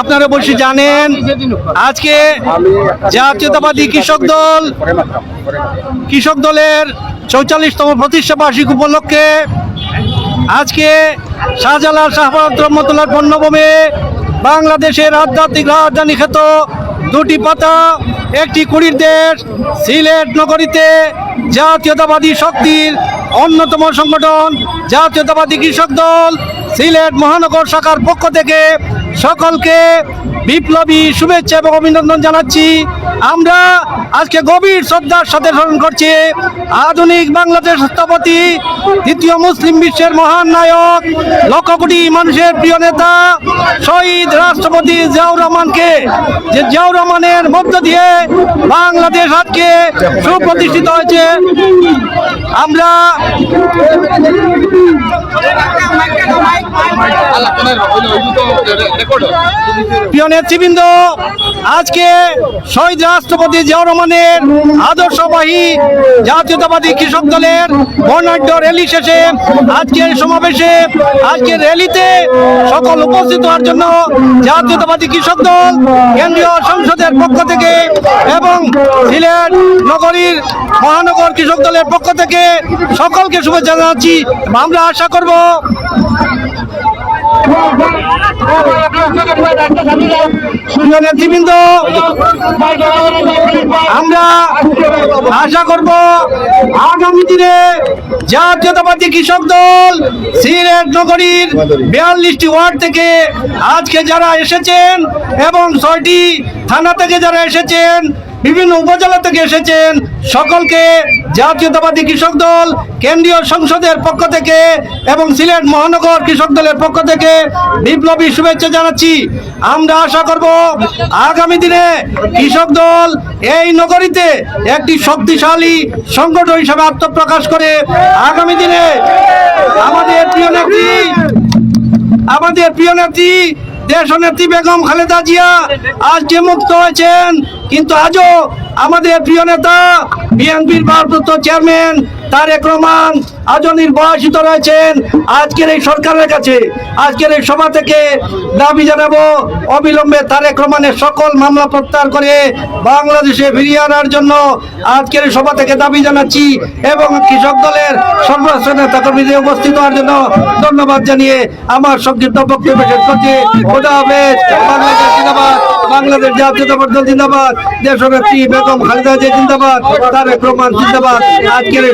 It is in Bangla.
আপনারা বসে জানেন, আজকে জাতীয়তাবাদী কৃষক দল, কৃষক দলের চৌচল্লিশতম প্রতিষ্ঠা বার্ষিক উপলক্ষে আজকে শাহজালাল শাহবাদ রহমতুল্লাহ পণ্যভূমে বাংলাদেশের আধ্যাত্মিক রাজধানী খ্যাত দুটি পাতা, একটি কুড়ির দেশ, সিলেট নগরীতে জাতীয়তাবাদী শক্তির অন্যতম সংগঠন, জাতীয়তাবাদী কৃষক দল, সিলেট মহানগর শাখার পক্ষ থেকে সকলকে বিপ্লবী শুভেচ্ছা এবং অভিনন্দন জানাচ্ছি। আমরা আজকে গভীর শ্রদ্ধার সাথে স্মরণ করছি আধুনিক বাংলাদেশ স্থপতি, দ্বিতীয় মুসলিম বিশ্বের মহান নায়ক লক্ষ কোটি মানুষের প্রিয় নেতা, শহীদ রাষ্ট্রপতি জিয়াউর রহমানকে, যে জিয়াউর রহমানের মধ্য দিয়ে বাংলাদেশ আজকে সুপ্রতিষ্ঠিত হয়েছে। আমরা প্রিয় নেতৃবৃন্দ, আজকে শহীদ রাষ্ট্রপতি জিয়াউর রহমানের আদর্শবাহী জাতীয়তাবাদী কৃষক দলের বর্ণাঢ্য র্যালি শেষে আজকের সমাবেশে আজকের র্যালিতে সকল উপস্থিত হওয়ার জন্য জাতীয়তাবাদী কৃষক দল, কেন্দ্রীয় সংসদের পক্ষ থেকে এবং সিলেট নগরীর মহানগর কৃষক দলের পক্ষ থেকে সকলকে শুভেচ্ছা জানাচ্ছি। আমরা আশা করব প্রিয় নেতৃবৃন্দ, আমরা আশা করব আগামী দিনে জাতীয়তাবাদী কৃষক দল সিলেট নগরীর বিয়াল্লিশটি ওয়ার্ড থেকে আজকে যারা এসেছেন এবং ছয়টি থানা থেকে যারা এসেছেন বিভিন্ন উপজেলা থেকে এসেছেন সকলকে জাতীয়তাবাদী কৃষক দল, কেন্দ্রীয় সংসদের পক্ষ থেকে এবং সিলেট মহানগর কৃষক দলের পক্ষ থেকে বিপ্লবী শুভেচ্ছা জানাচ্ছি। আমরা আশা করব আগামী দিনে কৃষক দল এই নগরীতে একটি শক্তিশালী সংগঠন হিসাবে আত্মপ্রকাশ করে আগামী দিনে আমাদের প্রিয় নেত্রী, আমাদের প্রিয় নেত্রী দেশ নেত্রী বেগম খালেদা জিয়া আজ যে মুক্ত হয়েছেন, কিন্তু আজও আমাদের প্রিয় নেতা, বিএনপির ভারপ্রাপ্ত চেয়ারম্যান তারেক রহমান আজও নির্বাসিত রয়েছেন। আজকের এই সরকারের কাছে, আজকের এই সভা থেকে দাবি জানাব, অবিলম্বে তারেক রহমানের সকল মামলা প্রত্যাহার করে বাংলাদেশে ফিরিয়ে আনার জন্য আজকের এই সভা থেকে দাবি জানাচ্ছি এবং কৃষক দলের সর্বশ্রেষ্ঠ নেতা কর্মীদের উপস্থিত হওয়ার জন্য ধন্যবাদ জানিয়ে আমার সংক্ষিপ্ত বক্তব্য শেষ করছি। খোদা বাংলাদেশ জাতীয়তাবাদ দল জিন্দাবাদ। দেশনেত্রী বেগম খালেদা জিয়া জিন্দাবাদ। তারেক রহমান জিন্দাবাদ। আজকের